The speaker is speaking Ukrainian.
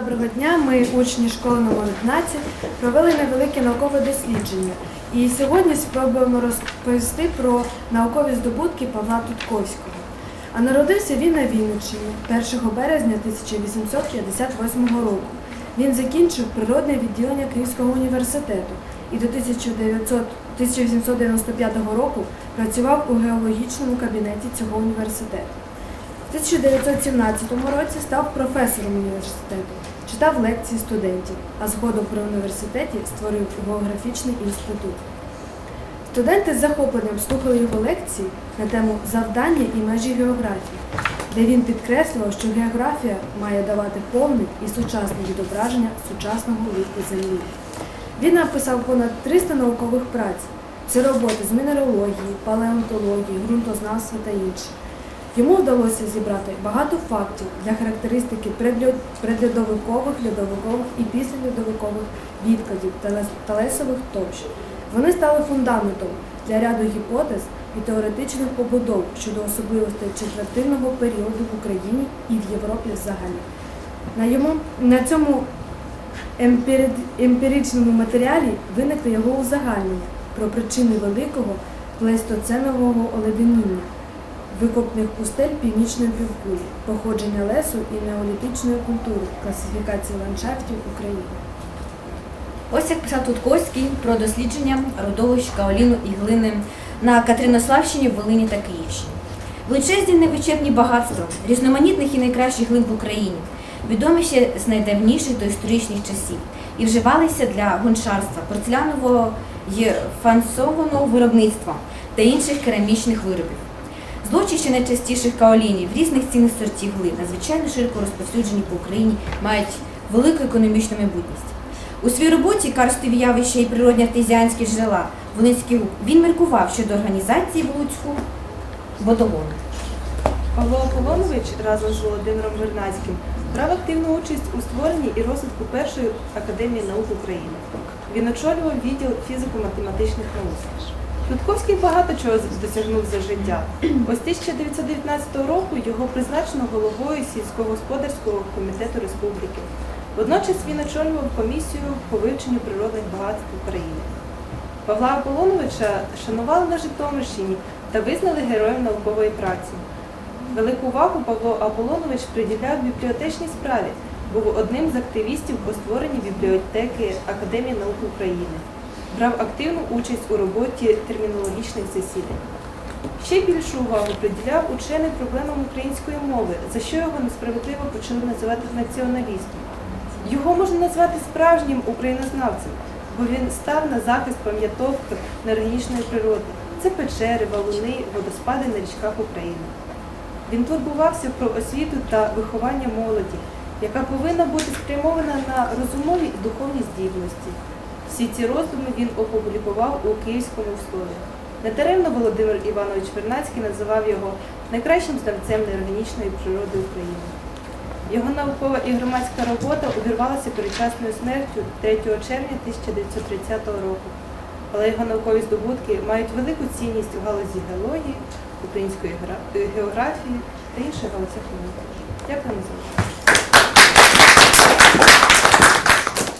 Доброго дня. Ми, учні школи номер 11, провели невелике наукове дослідження. І сьогодні спробуємо розповісти про наукові здобутки Павла Тутковського. А народився він на Вінниччині 1 березня 1858 року. Він закінчив природне відділення Київського університету і до 1900 1895 року працював у геологічному кабінеті цього університету. У 1917 році став професором університету, читав лекції студентів, а згодом при університеті створив географічний інститут. Студенти з захопленням слухали його лекції на тему завдання і межі географії, де він підкреслював, що географія має давати повне і сучасне відображення сучасного віку Землі. Він написав понад 300 наукових праць. Це роботи з мінералогії, палеонтології, ґрунтознавства та інші. Йому вдалося зібрати багато фактів для характеристики предльодовикових, льодовикових і післяльодовикових відкладів та лес- лесових товщ. Вони стали фундаментом для ряду гіпотез і теоретичних побудов щодо особливостей четвертинного періоду в Україні і в Європі взагалі. На, йому, на цьому емпіричному матеріалі виникли його узагальнення про причини великого плейстоценового оледеніння, викопних пустель північної півкулі, походження лесу і неолітичної культури, класифікації ландшафтів України. Ось як писав Тутковський про дослідження родовищ каоліну і глини на Катеринославщині, Волині та Київщині. Величезні невичерпні багатства різноманітних і найкращих глин в Україні, відомі ще з найдавніших доісторичних часів, і вживалися для гончарства, порцелянового і фансованого виробництва та інших керамічних виробів. Злочища найчастіших каолінів різних цінних сортів глин, надзвичайно широко розповсюджені по Україні, мають велику економічну майбутність. У своїй роботі карстові явища і природні артезіанські джерела Волинський гук він міркував щодо організації в Луцьку водолону. Павло Аполлонович разом з Володимиром Вернадським брав активну участь у створенні і розвитку першої академії наук України. Він очолював відділ фізико-математичних наук. Рудковський багато чого досягнув за життя. Ось 1919 року його призначено головою сільськогосподарського комітету республіки. Водночас він очолював комісію по вивченню природних багатств України. Павла Аполлоновича шанували на Житомирщині та визнали героєм наукової праці. Велику увагу Павло Аполлонович приділяв бібліотечній справі, був одним з активістів по створенні бібліотеки Академії наук України. Брав активну участь у роботі термінологічних засідань. Ще більшу увагу приділяв ученим проблемам української мови, за що його несправедливо почали називати націоналістом. Його можна назвати справжнім українознавцем, бо він став на захист пам'яток неорганічної природи. Це печери, валуни, водоспади на річках України. Він турбувався про освіту та виховання молоді, яка повинна бути спрямована на розумові і духовні здібності. Всі ці роздуми він опублікував у Київському слові. Недаремно Володимир Іванович Вернацький називав його найкращим знавцем неорганічної природи України. Його наукова і громадська робота обірвалася передчасною смертю 3 червня 1930 року. Але його наукові здобутки мають велику цінність у галузі геології, української географії та інших галузях науки. Дякую за увагу.